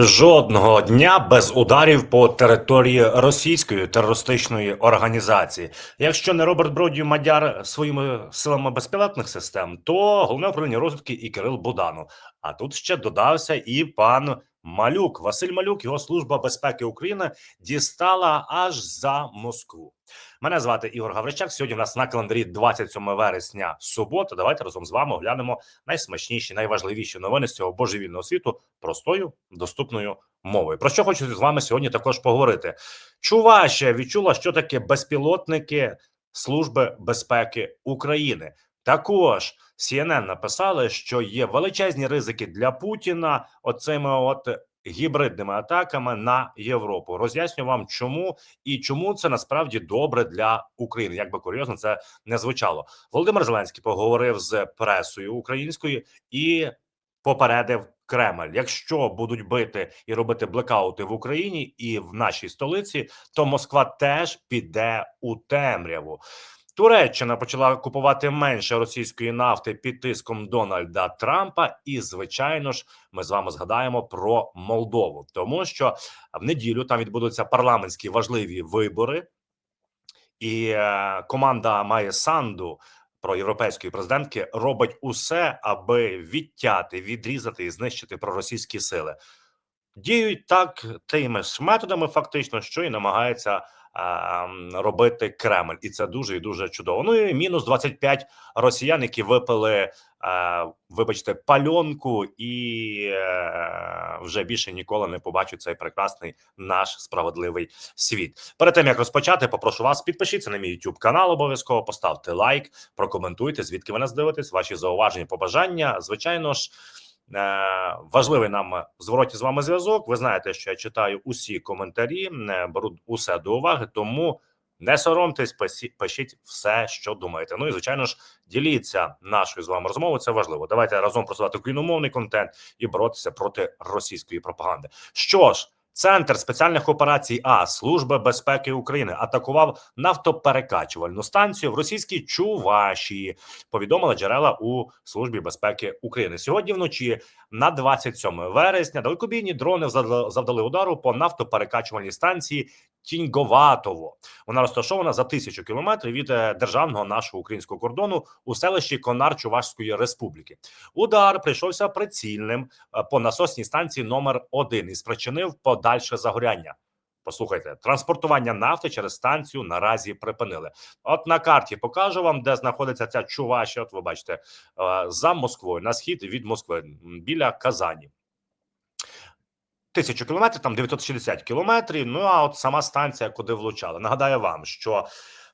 Жодного дня без ударів по території російської терористичної організації. Якщо не Роберт Бродію Мадяр своїми силами безпілотних систем, то головне управління розвідки і Кирил Буданов. А тут ще додався і пан Малюк. Василь Малюк, його служба безпеки України дістала аж за Москву. Мене звати Ігор Гавричак. Сьогодні у нас на календарі 27 вересня субота. Давайте разом з вами оглянемо найсмачніші, найважливіші новини з цього божевільного світу простою доступною мовою. Про що хочу з вами сьогодні також поговорити? Чувашія відчула, що таке безпілотники Служби безпеки України. Також CNN написали, що є величезні ризики для Путіна оцими от гібридними атаками на Європу. Роз'ясню вам, чому і чому це насправді добре для України. Як би курйозно це не звучало. Володимир Зеленський поговорив з пресою українською і попередив Кремль: якщо будуть бити і робити блекаути в Україні і в нашій столиці, то Москва теж піде у темряву. Туреччина почала купувати менше російської нафти під тиском Дональда Трампа, і звичайно ж, ми з вами згадаємо про Молдову, тому що в неділю там відбудуться парламентські важливі вибори, і е, команда має санду про європейської президентки робить усе, аби відтяти, відрізати і знищити проросійські сили. Діють так тими ж методами, фактично, що і намагається робити Кремль, і це дуже і дуже чудово. Ну і мінус 25 росіян, які випили, е, вибачте, пальонку, і е, вже більше ніколи не побачать цей прекрасний наш справедливий світ. Перед тим як розпочати, попрошу вас підпишіться на мій YouTube канал. Обов'язково поставте лайк, прокоментуйте, звідки ви нас дивитесь, ваші зауваження, побажання. Звичайно ж. Е, Важливий нам звороті з вами зв'язок. Ви знаєте, що я читаю усі коментарі, е, беру усе до уваги, тому не соромтесь, пишіть все, що думаєте. Ну і звичайно ж, діліться нашою з вами розмовою. Це важливо. Давайте разом просувати україномовний контент і боротися проти російської пропаганди. Що ж. Центр спеціальних операцій А Служби безпеки України атакував нафтоперекачувальну станцію в російській Чувашії. Повідомили джерела у службі безпеки України. Сьогодні вночі, на 27 вересня, далекобійні дрони завдали удару по нафтоперекачувальній станції Тіньговатово. Вона розташована за тисячу кілометрів від е, державного нашого українського кордону у селищі Конар Чувашської Республіки. Удар прийшовся прицільним е, по насосній станції номер 1 і спричинив подальше загоряння. Послухайте, транспортування нафти через станцію наразі припинили. От на карті покажу вам, де знаходиться ця Чувашія. От ви бачите, е, за Москвою на схід від Москви біля Казані. Тисячу кілометрів, там 960 кілометрів. Ну а от сама станція, куди влучали. Нагадаю вам, що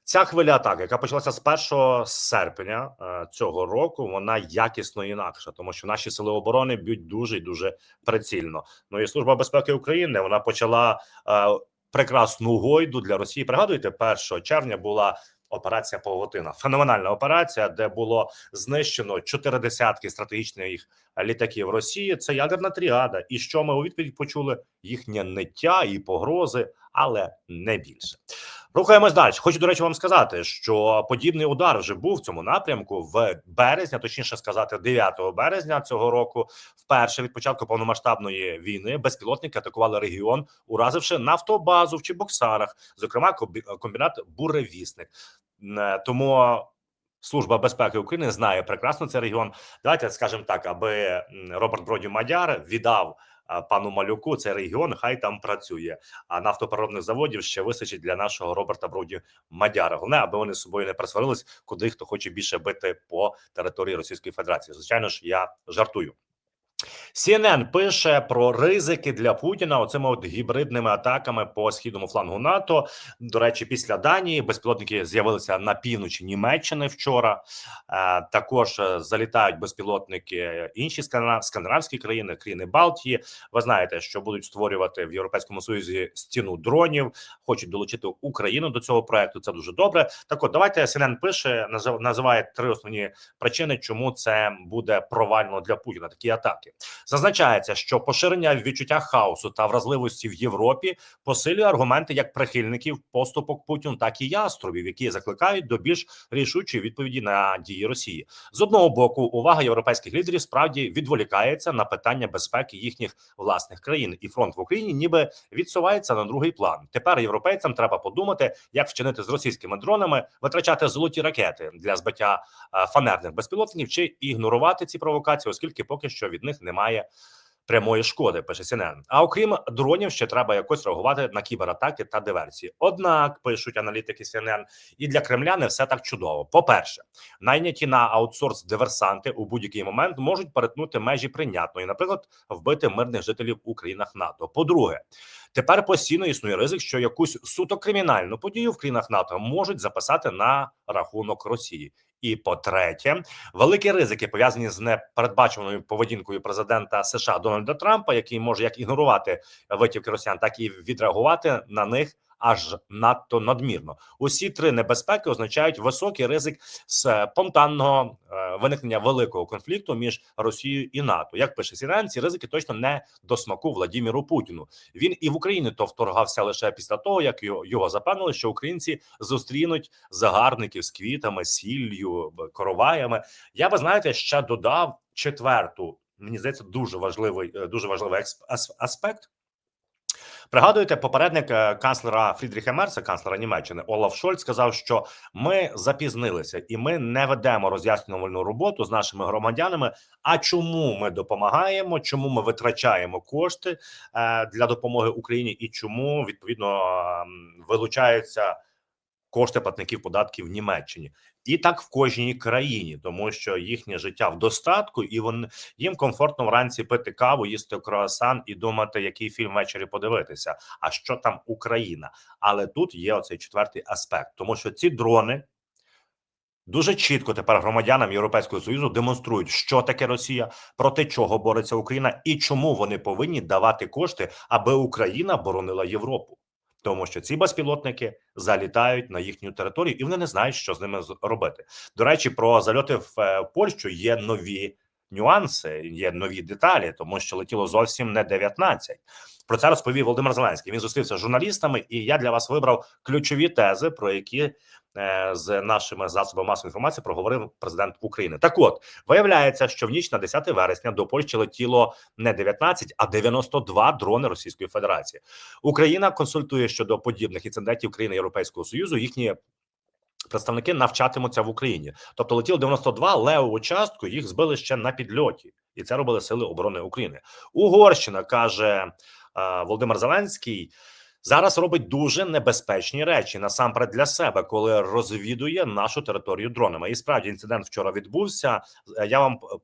ця хвиля атаки, яка почалася з 1 серпня е, цього року, вона якісно інакша, тому що наші сили оборони б'ють дуже і дуже прицільно. Ну і служба безпеки України вона почала е, прекрасну гойду для Росії. Пригадуєте, 1 червня була. Операція Павутина феноменальна операція, де було знищено чотири десятки стратегічних літаків Росії. Це ядерна тріада. І що ми у відповідь почули? Їхнє ниття і погрози, але не більше. Рухаємось далі. Хочу до речі вам сказати, що подібний удар вже був в цьому напрямку в березня, точніше сказати, 9 березня цього року. Вперше від початку повномасштабної війни безпілотники атакували регіон, уразивши нафтобазу в Чебоксарах, зокрема комбі- комбінат Буревісник. Е, Тому Служба безпеки України знає прекрасно цей регіон. Давайте скажемо так, аби Роберт Броді Мадяр віддав пану Малюку цей регіон, хай там працює. А нафтопереробних заводів ще вистачить для нашого Роберта Броді Мадяра. Головне, аби вони з собою не присварились, куди хто хоче більше бити по території Російської Федерації. Звичайно ж, я жартую. CNN пише про ризики для Путіна оцими от гібридними атаками по східному флангу НАТО. До речі, після Данії безпілотники з'явилися на півночі Німеччини вчора. Е, також е, залітають безпілотники інші скандина- скандинавські країни, країни Балтії. Ви знаєте, що будуть створювати в Європейському Союзі стіну дронів, хочуть долучити Україну до цього проекту. Це дуже добре. Так, от давайте CNN пише, назив- називає три основні причини, чому це буде провально для Путіна. Такі атаки. Зазначається, що поширення відчуття хаосу та вразливості в Європі посилює аргументи як прихильників поступок Путіну, так і яструбів, які закликають до більш рішучої відповіді на дії Росії. З одного боку, увага європейських лідерів справді відволікається на питання безпеки їхніх власних країн, і фронт в Україні ніби відсувається на другий план. Тепер європейцям треба подумати, як вчинити з російськими дронами, витрачати золоті ракети для збиття е, фанерних безпілотників чи ігнорувати ці провокації, оскільки поки що від них немає. Прямої шкоди пише CNN. А окрім дронів, ще треба якось реагувати на кібератаки та диверсії. Однак пишуть аналітики CNN, і для Кремля не все так чудово. По перше, найняті на аутсорс диверсанти у будь-який момент можуть перетнути межі прийнятної, наприклад, вбити мирних жителів у країнах НАТО. По-друге, тепер постійно існує ризик, що якусь суто кримінальну подію в країнах НАТО можуть записати на рахунок Росії. І по-третє, великі ризики пов'язані з непередбачуваною поведінкою президента США Дональда Трампа, який може як ігнорувати витівки Росіян, так і відреагувати на них аж надто надмірно. Усі три небезпеки означають високий ризик спонтанного е, виникнення великого конфлікту між Росією і НАТО. Як пише CNN, ці ризики точно не до смаку Владіміру Путіну. Він і в Україні то вторгався лише після того, як його, запевнили, що українці зустрінуть загарбників з квітами, сіллю, короваями. Я би знаєте, ще додав четверту. Мені здається, дуже важливий, е, дуже важливий аспект. Пригадуєте, попередник е, канцлера Фрідріха Мерса, канцлера Німеччини Олаф Шольц, сказав, що ми запізнилися і ми не ведемо роз'яснювальну роботу з нашими громадянами. А чому ми допомагаємо? Чому ми витрачаємо кошти е, для допомоги Україні, і чому відповідно вилучаються кошти платників податків в Німеччині, і так в кожній країні, тому що їхнє життя в достатку, і вони їм комфортно вранці пити каву, їсти круасан і думати, який фільм ввечері подивитися. А що там Україна? Але тут є оцей четвертий аспект, тому що ці дрони. Дуже чітко тепер громадянам Європейського союзу демонструють, що таке Росія, проти чого бореться Україна, і чому вони повинні давати кошти, аби Україна боронила Європу тому що ці безпілотники залітають на їхню територію, і вони не знають, що з ними робити. До речі, про зальоти в е, Польщу є нові нюанси, є нові деталі, тому що летіло зовсім не 19. Про це розповів Володимир Зеленський. Він зустрівся з журналістами, і я для вас вибрав ключові тези, про які з нашими засобами масової інформації проговорив президент України. Так, от виявляється, що в ніч на 10 вересня до Польщі летіло не 19, а 92 дрони Російської Федерації. Україна консультує щодо подібних інцидентів країни Європейського союзу. Їхні представники навчатимуться в Україні. Тобто летіло 92, левову частку їх збили ще на підльоті, і це робили сили оборони України. Угорщина каже е, Володимир Зеленський. Зараз робить дуже небезпечні речі насамперед для себе, коли розвідує нашу територію дронами. І справді інцидент вчора відбувся. Е, я вам е,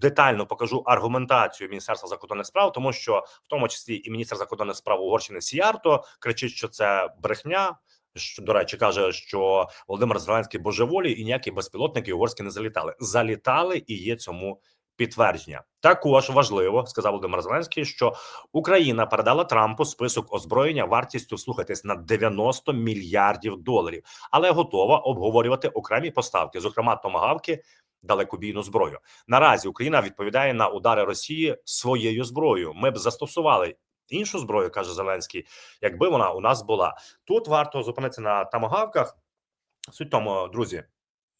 детально покажу аргументацію міністерства закордонних справ, тому що в тому числі і міністр закордонних справ Угорщини Сіарто кричить, що це брехня що до речі каже, що Володимир Зеленський божеволі і ніякі безпілотники угорські не залітали. Залітали і є цьому підтвердження. Також важливо сказав Володимир Зеленський, що Україна передала Трампу список озброєння вартістю слухайтесь на 90 мільярдів доларів, але готова обговорювати окремі поставки, зокрема томагавки. Далекобійну зброю наразі Україна відповідає на удари Росії своєю зброєю. Ми б застосували іншу зброю, каже Зеленський, якби вона у нас була. Тут варто зупинитися на тамагавках. Суть тому, друзі,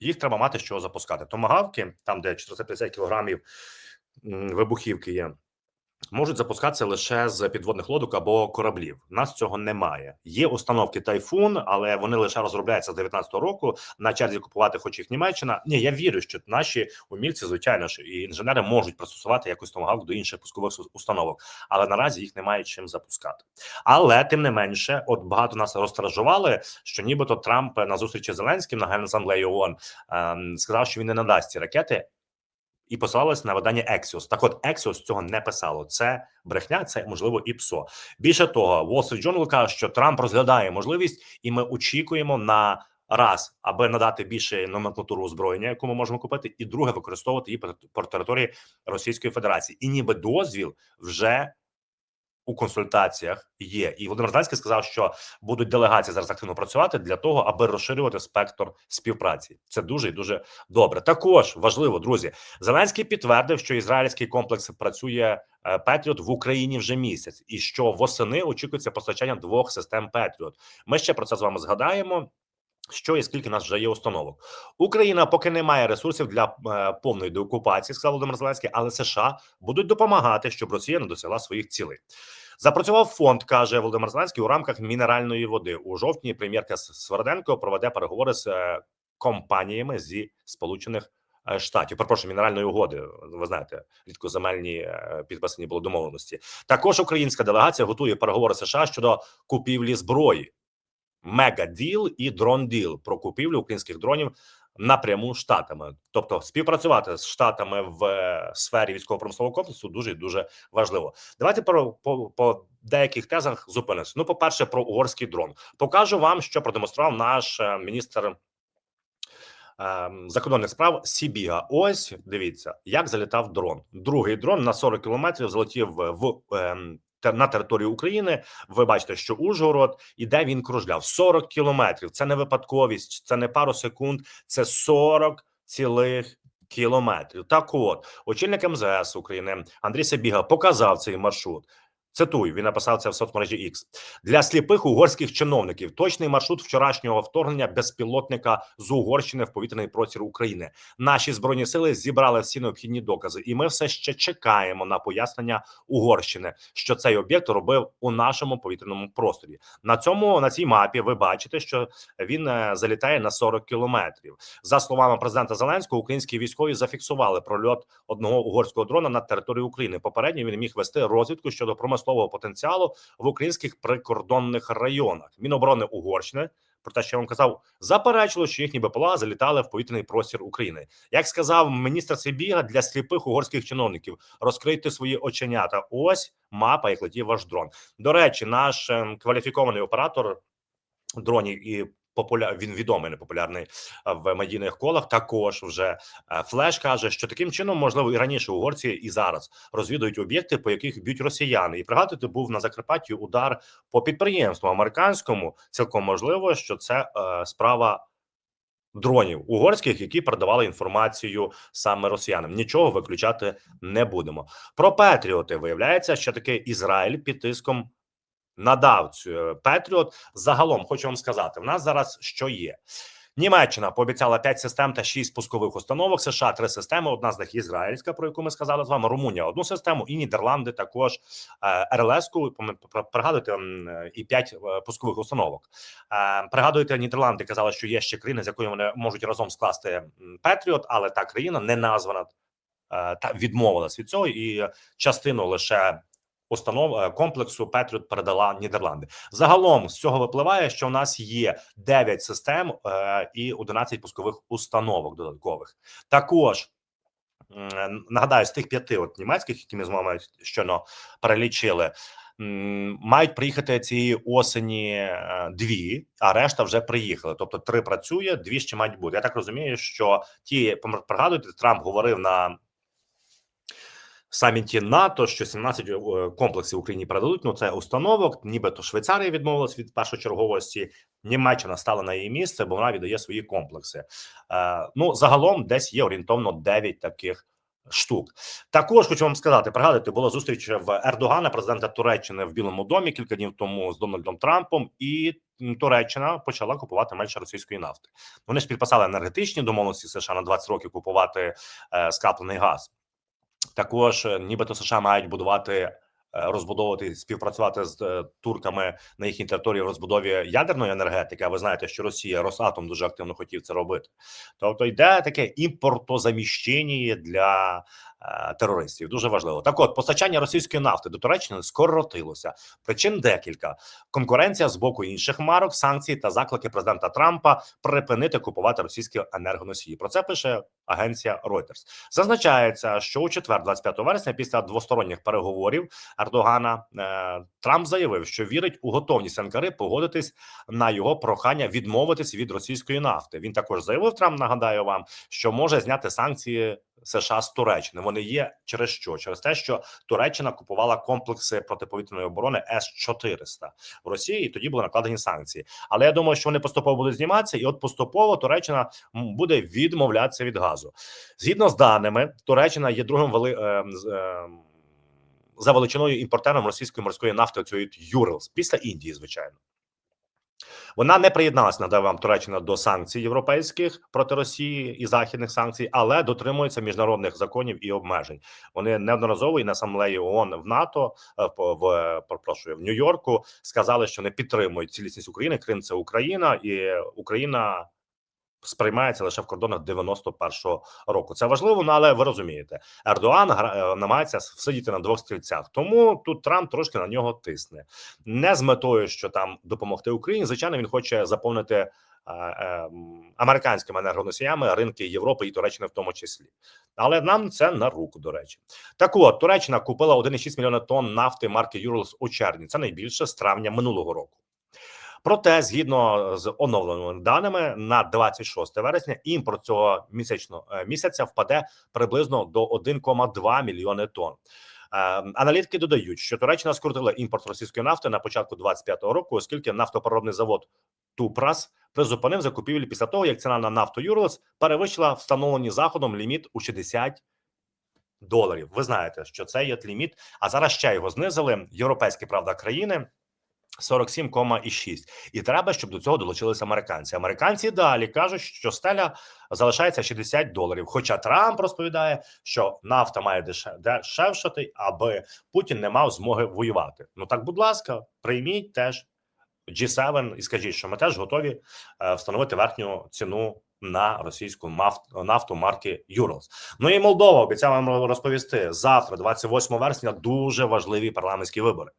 їх треба мати що запускати. Томагавки, там де 450 кілограмів вибухівки є можуть запускатися лише з підводних лодок або кораблів. Нас цього немає. Є установки тайфун, але вони лише розробляються з 19-го року. На черзі купувати, хоч їх Німеччина. Ні, я вірю, що наші умільці, звичайно ж, і інженери можуть пристосувати якось томагавк до інших пускових установок, але наразі їх немає чим запускати. Але тим не менше, от багато нас розтражували, що нібито Трамп на зустрічі з Зеленським на генасамблеї ООН ем, сказав, що він не надасть ці ракети і посилалась на видання Axios. Так, от Axios цього не писало. Це брехня, це можливо і ПСО. Більше того, Wall Street Journal каже, що Трамп розглядає можливість, і ми очікуємо на раз, аби надати більше номенклатуру озброєння, яку ми можемо купити, і друге використовувати її по території Російської Федерації, і ніби дозвіл вже у консультаціях є. І Володимир Зеленський сказав, що будуть делегації зараз активно працювати для того, аби розширювати спектр співпраці. Це дуже і дуже добре. Також важливо, друзі. Зеленський підтвердив, що ізраїльський комплекс працює Петріот в Україні вже місяць, і що восени очікується постачання двох систем Петріот. Ми ще про це з вами згадаємо. Що і скільки нас вже є установок? Україна поки не має ресурсів для е, повної деокупації, сказав Володимир Зеленський, але США будуть допомагати, щоб Росія не досягла своїх цілей. Запрацював фонд, каже Володимир Зеленський, у рамках мінеральної води. У жовтні прем'єрка Сверденко проведе переговори з е, компаніями зі Сполучених е, Штатів. Перепрошую, мінеральної угоди. Ви знаєте, рідкоземельні підписані були домовленості. Також українська делегація готує переговори США щодо купівлі зброї. Мегаділ і дрон-діл про купівлю українських дронів напряму штатами, тобто співпрацювати з штатами в е, сфері військово-промислового комплексу дуже дуже важливо. Давайте по, по, по деяких тезах зупинимося. Ну, по перше, про угорський дрон покажу вам, що продемонстрував наш е, міністр. ем, Закордонних справ Сібіга. Ось дивіться, як залітав дрон. Другий дрон на 40 кілометрів залетів в ем, на території України. Ви бачите, що Ужгород і де він кружляв 40 кілометрів. Це не випадковість, це не пару секунд, це 40 цілих кілометрів. Так, от очільник МЗС України Андрій Сабіга показав цей маршрут. Цитую, він написав це в соцмережі X. для сліпих угорських чиновників. Точний маршрут вчорашнього вторгнення безпілотника з Угорщини в повітряний простір України. Наші збройні сили зібрали всі необхідні докази, і ми все ще чекаємо на пояснення Угорщини, що цей об'єкт робив у нашому повітряному просторі. На цьому на цій мапі ви бачите, що він е, залітає на 40 кілометрів. За словами президента Зеленського, українські військові зафіксували прольот одного угорського дрона над територією України. Попередньо він міг вести розвідку щодо промислового потенціалу в українських прикордонних районах. Міноборони Угорщини. Про те, що я вам казав, заперечило, що їхні БПЛА залітали в повітряний простір України. Як сказав міністр Сибіга для сліпих угорських чиновників, розкрийте свої оченята. Ось мапа, як летів ваш дрон. До речі, наш ем, кваліфікований оператор дронів і популя... він відомий непопулярний е, в медійних колах. Також вже флеш каже, що таким чином можливо і раніше угорці і зараз розвідують об'єкти, по яких б'ють росіяни. І пригадуйте, був на Закарпатті удар по підприємству американському. Цілком можливо, що це е, справа. Дронів угорських, які передавали інформацію саме росіянам, нічого виключати не будемо. Про Петріоти виявляється, що таки Ізраїль під тиском надав цю е, Петріот. Загалом хочу вам сказати: в нас зараз що є. Німеччина пообіцяла 5 систем та 6 пускових установок. США три системи. Одна з них ізраїльська, про яку ми сказали з вами. Румунія одну систему, і Нідерланди також е, РЛС-ку. пом- пр- Пригадуєте е, і 5 пускових установок. Е, Пригадуєте, Нідерланди казали, що є ще країна, з якою вони можуть разом скласти Петріот, але та країна не названа е, та відмовилась від цього, і частину лише установ е, комплексу Петріот передала Нідерланди. Загалом з цього випливає, що у нас є 9 систем е, і 11 пускових установок додаткових. Також нагадаю, з тих п'яти от німецьких, які ми з вами щойно перелічили. Мають приїхати цієї осені е, дві, а решта вже приїхали. Тобто три працює, дві ще мають бути. Я так розумію, що ті пригадуєте, Трамп говорив на саміті НАТО, що 17 е, комплексів Україні передадуть. Ну це установок. Нібито Швейцарія відмовилась від першочерговості. Німеччина стала на її місце, бо вона віддає свої комплекси. Е, ну загалом десь є орієнтовно 9 таких. Штук також хочу вам сказати, пригадуйте, була зустріч в Ердогана, президента Туреччини в Білому домі кілька днів тому з Дональдом Трампом, і Туреччина почала купувати менше російської нафти. Вони ж підписали енергетичні домовленості США на 20 років купувати е, скраплений газ. Також е, нібито США мають будувати, е, розбудовувати, співпрацювати з е, турками на їхній території в розбудові ядерної енергетики. А ви знаєте, що Росія Росатом дуже активно хотів це робити. Тобто йде таке імпортозаміщення для терористів. Дуже важливо. Так, от постачання російської нафти до Туреччини скоротилося. Причин декілька: конкуренція з боку інших марок, санкції та заклики президента Трампа припинити купувати російські енергоносії. Про це пише агенція Reuters. Зазначається, що у четвер, 25 вересня, після двосторонніх переговорів Ердогана е, Трамп заявив, що вірить у готовність Анкари погодитись на його прохання відмовитись від російської нафти. Він також заявив Трамп. Нагадаю вам, що може зняти санкції США з Туреччини. Вони є через що? Через те, що Туреччина купувала комплекси протиповітряної оборони С 400 в Росії, і тоді були накладені санкції. Але я думаю, що вони поступово будуть зніматися, і от поступово Туреччина буде відмовлятися від газу. Згідно з даними, Туреччина є другим вели... е, е, за величиною імпортером російської морської нафти цієї Юрилс після Індії, звичайно. Вона не приєдналася надав вам Туреччина до санкцій європейських проти Росії і західних санкцій, але дотримується міжнародних законів і обмежень. Вони неодноразово і на асамблеї ООН в НАТО е, в прошу, в Нью-Йорку сказали, що не підтримують цілісність України. Крим це Україна, і Україна сприймається лише в кордонах 91-го року. Це важливо, ну, але ви розумієте, Ердоан е, намагається всидіти на двох стрільцях. Тому тут Трамп трошки на нього тисне не з метою, що там допомогти Україні. Звичайно, він хоче заповнити е, е, м, американськими енергоносіями ринки Європи і Туреччини в тому числі. Але нам це на руку. До речі, так от Туреччина купила 1,6 мільйона тонн нафти марки Юрлс у червні. Це найбільше з травня минулого року. Проте, згідно з оновленими даними, на 26 вересня імпорт цього місячного е, місяця впаде приблизно до 1,2 мільйони тонн. Е, Аналітики додають, що Туреччина скоротила імпорт російської нафти на початку 25-го року, оскільки нафтопереробний завод Тупрас призупинив закупівлі після того, як ціна на нафту Юрлс перевищила встановлені заходом ліміт у 60 доларів. Ви знаєте, що це є ліміт, а зараз ще його знизили. Європейські правда країни. 47,6. І треба, щоб до цього долучилися американці. Американці далі кажуть, що стеля залишається 60 доларів. Хоча Трамп розповідає, що нафта має деше- дешевшати, аби Путін не мав змоги воювати. Ну так, будь ласка, прийміть теж G7 і скажіть, що ми теж готові е, встановити верхню ціну на російську нафту марки Юралс. Ну і Молдова обіцяв вам розповісти завтра, 28 вересня, дуже важливі парламентські вибори.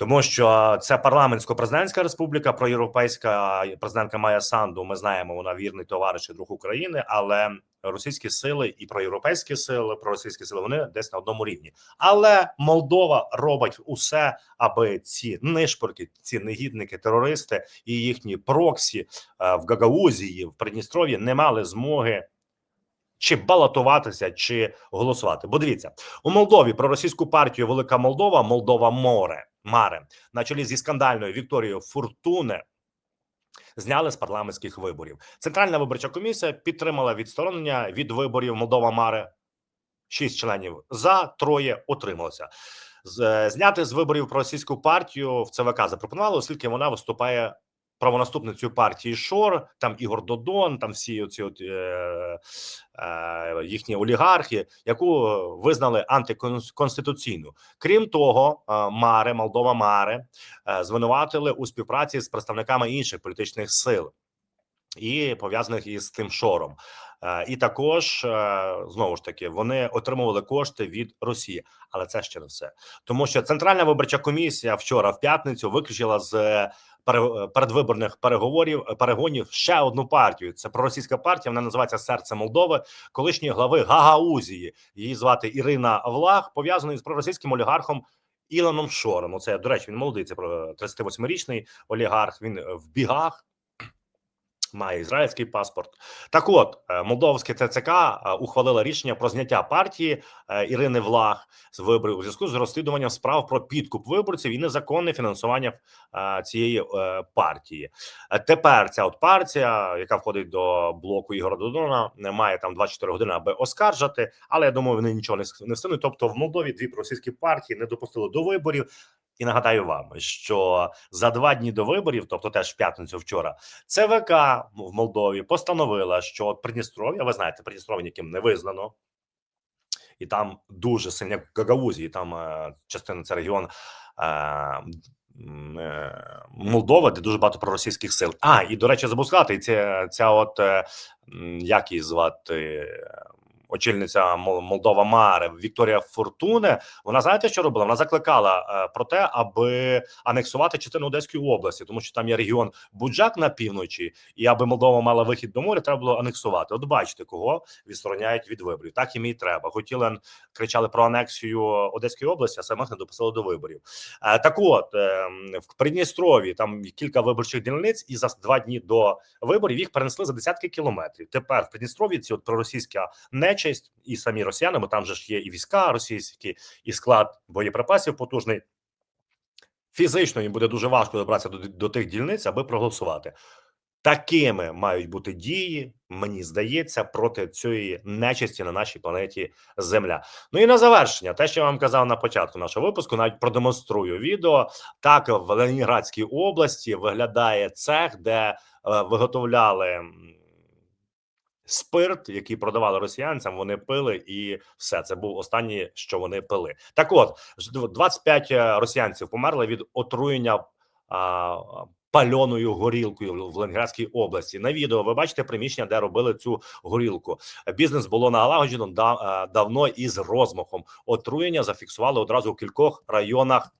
Тому що це парламентсько-президентська республіка, проєвропейська президентка Майя Санду. Ми знаємо, вона вірний товариш і друг України, але російські сили і проєвропейські сили, проросійські сили вони десь на одному рівні. Але Молдова робить усе, аби ці нишпорки, ці негідники, терористи і їхні проксі е, в Гагаузії, в Придністров'ї не мали змоги. Чи балотуватися, чи голосувати? Бо дивіться у Молдові про російську партію Велика Молдова, Молдова Море Маре на чолі зі скандальною Вікторією Фуртуне зняли з парламентських виборів. Центральна виборча комісія підтримала відсторонення від виборів Молдова Маре. Шість членів за троє утрималося. З- е, Зняти з виборів про російську партію в ЦВК запропонували, оскільки вона виступає правонаступницею партії Шор, там Ігор Додон, там всі оці от, е, е, їхні олігархи, яку визнали антиконституційну. Крім того, е, Маре, Молдова Маре е, звинуватили у співпраці з представниками інших політичних сил і пов'язаних із тим шором. Е, І також е, знову ж таки вони отримували кошти від Росії, але це ще не все, тому що Центральна виборча комісія вчора в п'ятницю виключила з е, передвиборних переговорів перегонів ще одну партію. Це проросійська партія. Вона називається Серце Молдови, колишньої глави Гагаузії. Її звати Ірина Влах, пов'язаний з проросійським олігархом. Ілоном Шором, оце до речі, він молодий, це про 38-річний олігарх. Він е, в бігах має ізраїльський паспорт. Так, от е, молдовське ТЦК е, ухвалило рішення про зняття партії е, Ірини Влах з виборів у зв'язку з розслідуванням справ про підкуп виборців і незаконне фінансування цієї партії. Тепер ця от партія, яка входить до блоку Ігора Додона, має там 24 години, аби оскаржити. Але я думаю, вони нічого не встигнуть. Тобто, в Молдові дві російські партії не допустили до виборів. І нагадаю вам, що за два дні до виборів, тобто теж в п'ятницю вчора, ЦВК в Молдові постановила, що Придністров'я, ви знаєте, Придністров'я ніким не визнано, і там дуже сильно Гагаузії, там е, частина це регіон е, е, Молдова, де дуже багато проросійських сил. А і до речі, забув сказати, ця, ця от е, як її звати. Очільниця Мол- Молдова Маре Вікторія Фортуне. Вона знаєте, що робила? Вона закликала е, про те, аби анексувати частину Одеської області, тому що там є регіон Буджак на півночі, і аби Молдова мала вихід до моря, треба було анексувати. От бачите, кого відстороняють від виборів. Так їм і треба. Хотіли кричали про анексію Одеської області, а самих не допустили до виборів. Е, Так, от е, в Придністрові там кілька виборчих дільниць, і за два дні до виборів їх перенесли за десятки кілометрів. Тепер в Придністрові ці от проросійська нечість нечисть, і самі росіяни, бо там же ж є і війська російські, і склад боєприпасів потужний. Фізично їм буде дуже важко добратися до, до тих дільниць, аби проголосувати. Такими мають бути дії, мені здається, проти цієї нечисті на нашій планеті Земля. Ну і на завершення, те, що я вам казав на початку нашого випуску, навіть продемонструю відео. Так в Ленінградській області виглядає цех, де е, виготовляли спирт, який продавали росіянцям. Вони пили, і все це був останнє, що вони пили. Так, от ж дв- 25 росіянців померли від отруєння. А, Пальоною горілкою в Ленінградській області на відео ви бачите приміщення, де робили цю горілку. Бізнес було налагоджено да, е, давно і з розмахом. Отруєння зафіксували одразу у кількох районах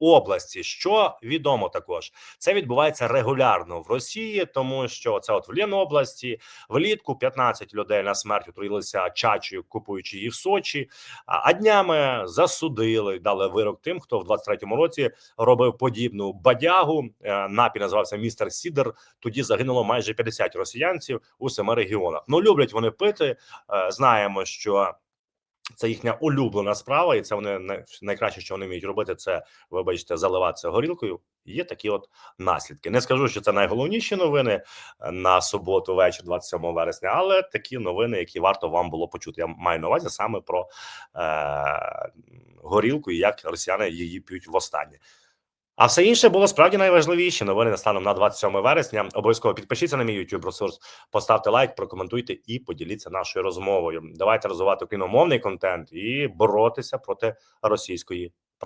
області. Що відомо також, це відбувається регулярно в Росії, тому що це от в Ленобласті влітку 15 людей на смерть отруїлися чачею, купуючи її в Сочі. А днями засудили, дали вирок тим, хто в 23-му році робив подібну бадягу. Е, Напій називався містер Сідер. Тоді загинуло майже 50 росіянців у семи регіонах. Ну люблять вони пити. Е, Знаємо, що. Це їхня улюблена справа, і це вони най- найкраще, що вони вміють робити, це вибачте, заливатися горілкою. Є такі от наслідки. Не скажу, що це найголовніші новини е, на суботу, вечір, 27 вересня, але такі новини, які варто вам було почути. Я маю на увазі саме про е- горілку і як росіяни її п'ють востаннє. А все інше було справді найважливіше. Новини станом на 27 вересня. Обов'язково підпишіться на мій YouTube ресурс, поставте лайк, прокоментуйте і поділіться нашою розмовою. Давайте розвивати україномовний контент і боротися проти російської